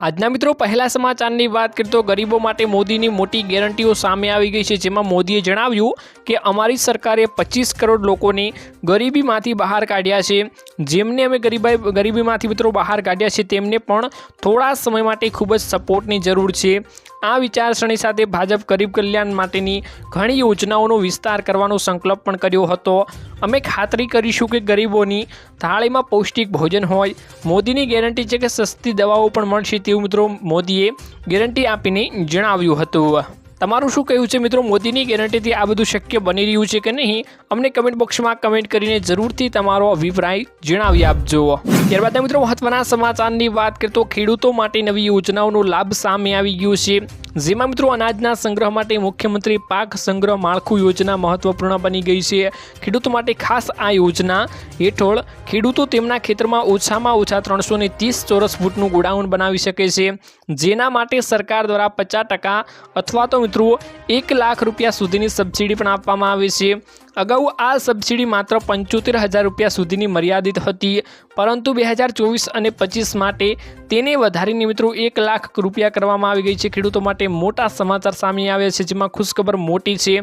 આજના મિત્રો, પહેલા સમાચારની વાત કરીએ તો ગરીબો માટે મોદીની મોટી ગેરંટીઓ સામે આવી ગઈ છે, જેમાં મોદીએ જણાવ્યું કે અમારી સરકારે પચીસ કરોડ લોકોને ગરીબીમાંથી બહાર કાઢ્યા છે. જેમને અમે ગરીબાઈ, ગરીબીમાંથી મિત્રો બહાર કાઢ્યા છે, તેમને પણ થોડા સમય માટે ખૂબ જ સપોર્ટની જરૂર છે. આ વિચારસરણી સાથે ભાજપ ગરીબ કલ્યાણ માટેની ઘણી યોજનાઓનો વિસ્તાર કરવાનો સંકલ્પ પણ કર્યો હતો. અમે ખાતરી કરીશું કે ગરીબોની થાળીમાં પૌષ્ટિક ભોજન હોય, મોદીની ગેરંટી છે કે સસ્તી દવાઓ પણ મળશે તેવું મિત્રો મોદીએ ગેરંટી આપીને જણાવ્યું હતું. તમારું શું કહેવું છે મિત્રો? મોદીની ગેરંટીથી આ બધું શક્ય બની રહ્યું છે કે નહીં? અમને કમેન્ટ બોક્સમાં કમેન્ટ કરીને જરૂરથી તમારો અભિપ્રાય જણાવી આપજો. ત્યારબાદ મિત્રો મહત્વના સમાચારની વાત કરીએ તો ખેડૂતો માટે નવી યોજનાઓનો લાભ સામે આવી ગયો છે. જેમાં મિત્રો અનાજના સંગ્રહ માટે મુખ્યમંત્રી પાક સંગ્રહ માળખું યોજના મહત્વપૂર્ણ બની ગઈ છે. ખેડૂતો માટે ખાસ આ યોજના હેઠળ ખેડૂતો તેમના ખેતરમાં ઓછામાં ઓછા ત્રણસો ત્રીસ ચોરસ ફૂટનું ગોડાઉન બનાવી શકે છે. જેના માટે સરકાર દ્વારા પચાસ ટકા અથવા તો મિત્રો એક લાખ રૂપિયા સુધીની સબસિડી પણ આપવામાં આવે છે. અગાઉ આ સબસિડી માત્ર પંચોતેર હજાર રૂપિયા સુધીની મર્યાદિત હતી, પરંતુ બે હજાર ચોવીસ અને પચીસ માટે તેને વધારીને મિત્રો એક લાખ રૂપિયા કરવામાં આવી ગઈ છે. ખેડૂતો માટે મોટા સમાચાર સામે આવ્યા છે, જેમાં ખુશખબર મોટી છે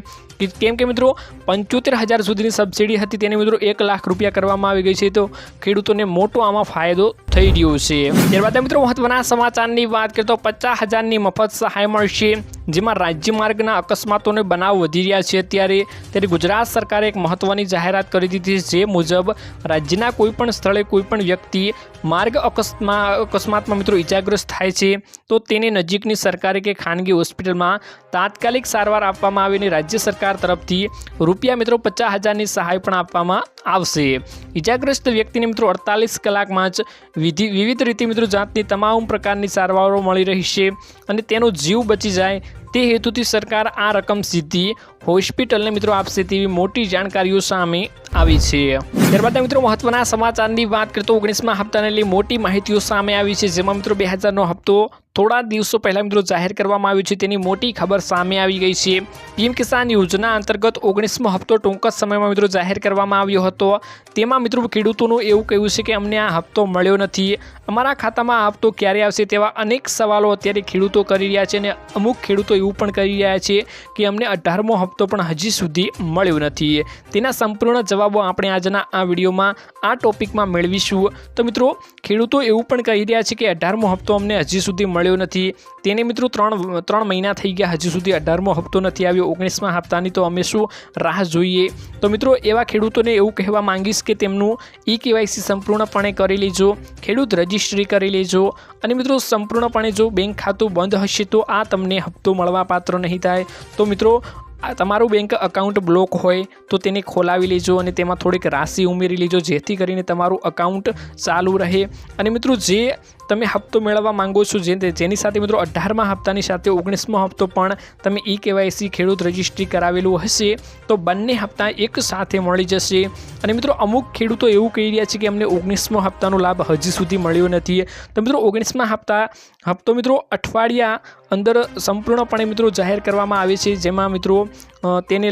કેમ કે મિત્રો પંચોતેર હજાર સુધીની સબસિડી હતી, તેને મિત્રો એક લાખ રૂપિયા કરવામાં આવી ગઈ છે. તો ખેડૂતોને મોટો આમાં ફાયદો થઈ રહ્યો છે. ત્યારબાદ મિત્રો મહત્વના સમાચારની વાત કરીએ તો પચાસ હજારની મફત સહાય મળશે. જેમાં રાજ્ય માર્ગના અકસ્માતોને બનાવ વધી રહ્યા છે. ત્યારે ત્યારે ગુજરાત સરકારે એક મહત્વની જાહેરાત કરી દીધી જે મુજબ રાજ્યના કોઈપણ સ્થળે કોઈપણ વ્યક્તિ માર્ગ અકસ્મા, અકસ્માતમાં મિત્રો ઇજાગ્રસ્ત થાય છે, તો તેને નજીકની સરકારી કે ખાનગી હોસ્પિટલમાં તાત્કાલિક સારવાર આપવામાં આવે અને રાજ્ય સરકાર તરફથી રૂપિયા મિત્રો પચાસ હજારની સહાય પણ આપવામાં આવશે. ઇજાગ્રસ્ત વ્યક્તિને મિત્રો અડતાલીસ કલાકમાં જ વિધિ, વિવિધ રીતે મિત્રો જાતની તમામ પ્રકારની સારવારો મળી રહી છે અને તેનો જીવ બચી જાય તે હેતુથી સરકાર આ રકમ સીધી હોસ્પિટલને મિત્રો આપશે તેવી મોટી જાણકારીઓ સામે આવી છે. ત્યારબાદ મિત્રો મહત્વના સમાચારની વાત કરતો ઓગણીસમાં હપ્તાને લઈ મોટી માહિતીઓ સામે આવી છે, જેમાં મિત્રો બે હજારનો હપ્તો થોડા દિવસો પહેલાં મિત્રો જાહેર કરવામાં આવ્યો છે, તેની મોટી ખબર સામે આવી ગઈ છે. પીએમ કિસાન યોજના અંતર્ગત ઓગણીસમો હપ્તો ટૂંક જ સમયમાં મિત્રો જાહેર કરવામાં આવ્યો હતો. તેમાં મિત્રો ખેડૂતોનું એવું કહ્યું છે કે અમને આ હપ્તો મળ્યો નથી. અમારા ખાતામાં આ હપ્તો ક્યારે આવશે તેવા અનેક સવાલો અત્યારે ખેડૂતો કરી રહ્યા છે અને અમુક ખેડૂતો એવું પણ કરી રહ્યા છે કે અમને અઢારમો હપ્તો પણ હજી સુધી મળ્યો નથી. તેના સંપૂર્ણ જવાબો આપણે આજના આ વિડીયોમાં આ ટોપિકમાં મેળવીશું. તો મિત્રો, ખેડૂતો એવું પણ કહી રહ્યા છે કે અઢારમો હપ્તો અમને હજી સુધી મળ્યો નથી. તેને મિત્રો ત્રણ ત્રણ મહિના થઈ ગયા હજી સુધી અઢારમો હપ્તો નથી આવ્યો. ઓગણીસમાં હપ્તાની તો અમે શું રાહ જોઈએ? તો મિત્રો, એવા ખેડૂતોને એવું કહેવા માંગીશ કે તેમનું ઈ કેવાયસી સંપૂર્ણપણે કરી લેજો, ખેડૂત રજિસ્ટ્રી કરી લેજો અને મિત્રો, સંપૂર્ણપણે જો બેંક ખાતું બંધ હશે તો આ તમને હપ્તો મળવા પાત્ર નહીં થાય. તો મિત્રો તમારું બેંક અકાઉન્ટ બ્લોક હોય તો તેને ખોલાવી લેજો અને તેમાં થોડીક રાશિ ઉમેરી લેજો જેથી કરીને તમારું અકાઉન્ટ ચાલુ રહે. અને મિત્રો, જે તમે હપ્તો મેળવવા માંગો છો જે જેની સાથે મિત્રો અઢારમા હપ્તાની સાથે ઓગણીસમો હપ્તો પણ તમે ઈ કેવાયસી ખેડૂત રજિસ્ટ્રી કરાવેલું હશે, તો બંને હપ્તા એક સાથે મળી જશે. અને મિત્રો અમુક ખેડૂતો એવું કહી રહ્યા છે કે અમને ઓગણીસમો હપ્તાનો લાભ હજી સુધી મળ્યો નથી. તો મિત્રો ઓગણીસમા હપ્તા હપ્તો મિત્રો અઠવાડિયા અંદર સંપૂર્ણપણે મિત્રો જાહેર કરવામાં આવે છે, જેમાં મિત્રો તેને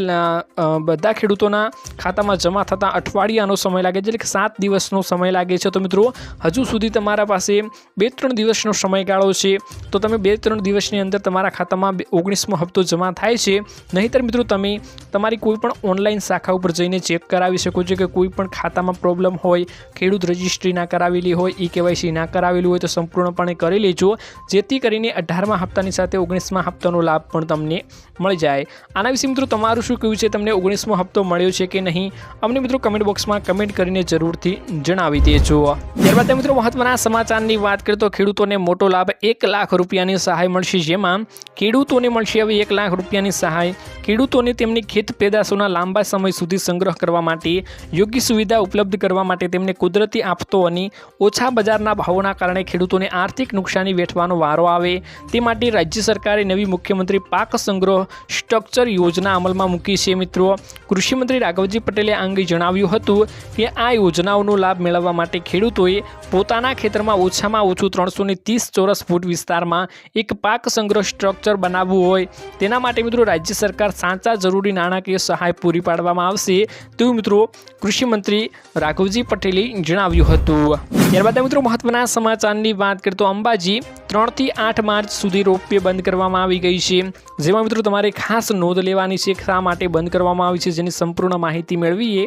બધા ખેડૂતોના ખાતામાં જમા થતાં અઠવાડિયાનો સમય લાગે છે, એટલે કે સાત દિવસનો સમય લાગે છે. તો મિત્રો હજુ સુધી તમારા પાસે બે ત્રણ દિવસનો સમયગાળો છે, તો તમે બે ત્રણ દિવસની અંદર તમારા ખાતામાં ઓગણીસમો હપ્તો જમા થાય છે. નહીંતર મિત્રો, તમે તમારી કોઈપણ ઓનલાઈન શાખા ઉપર જઈને ચેક કરાવી શકો છો કે કોઈ પણ ખાતામાં પ્રોબ્લેમ હોય, ખેડૂત રજિસ્ટ્રી ના કરાવેલી હોય, ઈ કેવાયસી ના કરાવેલું હોય, તો સંપૂર્ણપણે કરી લેજો. જેથી કરીને અઢારમા હપ્તાની સાથે ઓગણીસમા હપ્તાનો લાભ પણ તમને મળી જાય. આના વિશે મિત્રો, તમારું શું કહ્યું છે? તમને ઓગણીસમો હપ્તો મળ્યો છે કે નહીં? અમને મિત્રો, કમેન્ટ બોક્સમાં કમેન્ટ કરીને જરૂરથી જણાવી દેજો. ત્યારબાદ મિત્રો, મહત્વના સમાચારની વાત કરીએ તો ખેડૂતોને મોટો લાભ એક લાખ રૂપિયાની સહાય મળશે. જેમાં ખેડૂતોને મળશે હવે એક લાખ રૂપિયાની સહાય. ખેડૂતોને તેમની ખેત પેદાશોના લાંબા સમય સુધી સંગ્રહ કરવા માટે યોગ્ય સુવિધા ઉપલબ્ધ કરવા માટે તેમને કુદરતી આફતો અને ઓછા બજારના ભાવોના કારણે ખેડૂતોને આર્થિક નુકસાની વેઠવાનો વારો આવે. તે માટે રાજ્ય સરકારે નવી મુખ્યમંત્રી પાક સંગ્રહ સ્ટ્રક્ચર યોજના અમલમાં મૂકી છે. મિત્રો, કૃષિમંત્રી રાઘવજી પટેલે આ અંગે જણાવ્યું હતું કે આ યોજનાઓનો લાભ મેળવવા માટે ખેડૂતોએ પોતાના ખેતરમાં ઓછામાં ઓછું ત્રણસો ને ત્રીસ ચોરસ ફૂટ વિસ્તારમાં એક પાક સંગ્રહ સ્ટ્રક્ચર બનાવવું હોય. તેના માટે મિત્રો રાજ્ય સરકાર સાચા જરૂરી નાણાકીય સહાય પૂરી પાડવામાં આવશે. તેવું મિત્રો કૃષિમંત્રી રાઘવજી પટેલે જણાવ્યું હતું. ત્યારબાદ મિત્રો મહત્વના સમાચારની વાત કરીએ તો અંબાજી ત્રણથી આઠ માર્ચ સુધી રોપવે બંધ કરવામાં આવી ગઈ છે. જેમાં મિત્રો તમારે ખાસ નોંધ લેવાની છે શા માટે બંધ કરવામાં આવી છે જેની સંપૂર્ણ માહિતી મેળવીએ.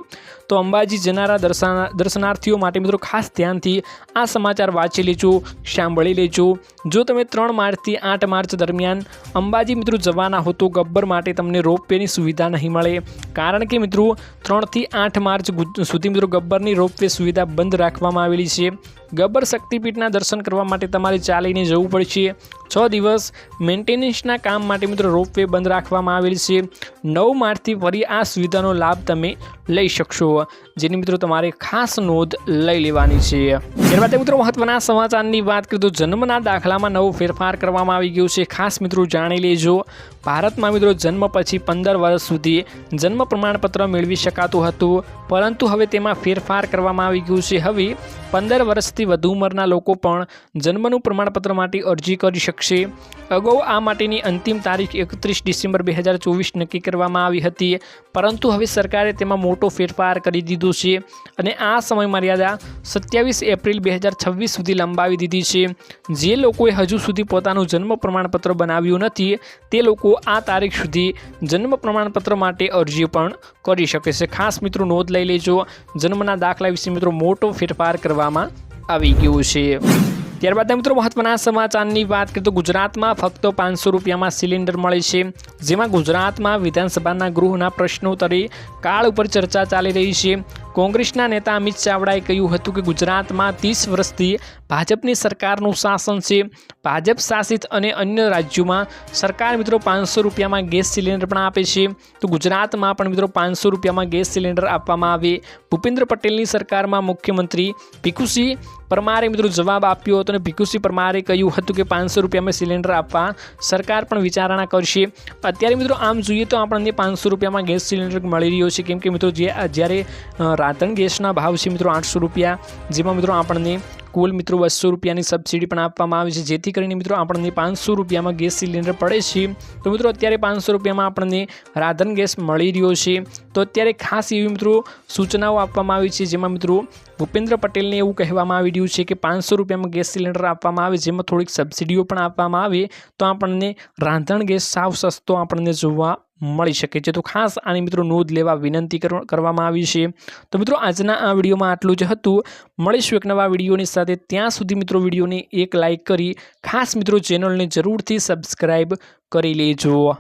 તો અંબાજી જનારા દર્શના દર્શનાર્થીઓ માટે મિત્રો ખાસ ધ્યાનથી આ સમાચાર વાંચી લેજો, સાંભળી લેજો. જો તમે ત્રણ માર્ચથી આઠ માર્ચ દરમિયાન અંબાજી મિત્રો જવાના હો તો ગબ્બર માટે તમને રોપવેની સુવિધા નહીં મળે. કારણ કે મિત્રો ત્રણથી આઠ માર્ચ સુધી મિત્રો ગબ્બરની રોપવે સુવિધા બંધ રાખવામાં આવેલી છે. ગબ્બર શક્તિપીઠના દર્શન કરવા માટે તમારે ચાલીને જવું પડશે. છ દિવસ મેન્ટેનન્સના કામ માટે મિત્રો રોપવે બંધ રાખવામાં આવેલ છે. નવ માર્ચથી ફરી આ સુવિધાનો લાભ તમે લઈ શકશો, જેની મિત્રો તમારે ખાસ નોંધ લઈ લેવાની છે. ત્યારબાદ મિત્રો મહત્વના સમાચારની વાત કરીએ તો જન્મના દાખલામાં નવો ફેરફાર કરવામાં આવી ગયો છે. ખાસ મિત્રો જાણી લેજો, ભારતમાં મિત્રો જન્મ પછી પંદર વર્ષ સુધી જન્મ પ્રમાણપત્ર મેળવી શકાતું હતું, પરંતુ હવે તેમાં ફેરફાર કરવામાં આવી ગયું છે. હવે પંદર વર્ષથી વધુ ઉંમરના લોકો પણ જન્મનું પ્રમાણપત્ર માટે અરજી કરી શકશે અગાઉ આ માટેની અંતિમ તારીખ એકત્રીસ ડિસેમ્બર બે હજાર ચોવીસ નક્કી કરવામાં આવી હતી. પરંતુ હવે સરકારે તેમાં મોટો ફેરફાર કરી દીધો છે અને આ સમય મર્યાદા સત્યાવીસ એપ્રિલ બે હજાર છવ્વીસ સુધી લંબાવી દીધી છે. જે લોકોએ હજુ સુધી પોતાનું જન્મ પ્રમાણપત્ર બનાવ્યું નથી, તે લોકો આ તારીખ સુધી જન્મ પ્રમાણપત્ર માટે અરજી પણ કરી શકે છે. ખાસ મિત્રો નોંધ લઈ લેજો, જન્મના દાખલા વિશે મિત્રો મોટો ફેરફાર કરવામાં આવી ગયો છે. ત્યારબાદ મિત્રો મહત્વના સમાચારની વાત કરીએ તો ગુજરાતમાં ફક્ત પાંચસો રૂપિયામાં સિલિન્ડર મળે છે. જેમાં ગુજરાતમાં વિધાનસભાના ગૃહના પ્રશ્નોત્તરી કાળ ઉપર ચર્ચા ચાલી રહી છે. કોંગ્રેસના નેતા અમિત ચાવડાએ કહ્યું હતું કે ગુજરાતમાં ત્રીસ વર્ષથી ભાજપની સરકારનું શાસન છે. ભાજપ શાસિત અને અન્ય રાજ્યોમાં સરકાર મિત્રો પાંચસો રૂપિયામાં ગેસ સિલિન્ડર પણ આપે છે. તો ગુજરાતમાં પણ મિત્રો પાંચસો રૂપિયામાં ગેસ સિલિન્ડર આપવામાં આવે. ભૂપેન્દ્ર પટેલની સરકારમાં મુખ્યમંત્રી ભીખુસિંહ પરમારે મિત્રો જવાબ આપ્યો હતો અને ભીખુસિંહ પરમારે કહ્યું હતું કે પાંચસો રૂપિયામાં સિલિન્ડર આપવા સરકાર પણ વિચારણા કરશે. અત્યારે મિત્રો આમ જોઈએ તો આપણને પાંચસો રૂપિયામાં ગેસ સિલિન્ડર મળી રહ્યો છે. કેમ કે મિત્રો જે, જ્યારે રાંધણ ગેસના ભાવ છે મિત્રો આઠસો રૂપિયા, જેમાં મિત્રો આપણને કુલ મિત્રો બસો રૂપિયાની સબસિડી પણ આપવામાં આવે છે. જેથી કરીને મિત્રો આપણને પાંચસો રૂપિયામાં ગેસ સિલિન્ડર પડે છે. તો મિત્રો અત્યારે પાંચસો રૂપિયામાં આપણને રાંધણ ગેસ મળી રહ્યો છે. તો અત્યારે ખાસ એવી મિત્રો સૂચનાઓ આપવામાં આવી છે, જેમાં મિત્રો ભૂપેન્દ્ર પટેલને એવું કહેવામાં આવી રહ્યું છે કે પાંચસો રૂપિયામાં ગેસ સિલિન્ડર આપવામાં આવે, જેમાં થોડીક સબસિડીઓ પણ આપવામાં આવે. તો આપણને રાંધણ ગેસ સાવ સસ્તો આપણને જોવા મળી શકે છે. તો ખાસ આની મિત્રો નોંધ લેવા વિનંતી કરવામાં આવી છે. તો મિત્રો આજના આ વિડીયોમાં આટલું જ હતું. મળીશું એક નવા વિડીયોની સાથે. ત્યાં સુધી મિત્રો વિડીયોને એક લાઇક કરી ખાસ મિત્રો ચેનલને જરૂરથી સબસ્ક્રાઈબ કરી લેજો.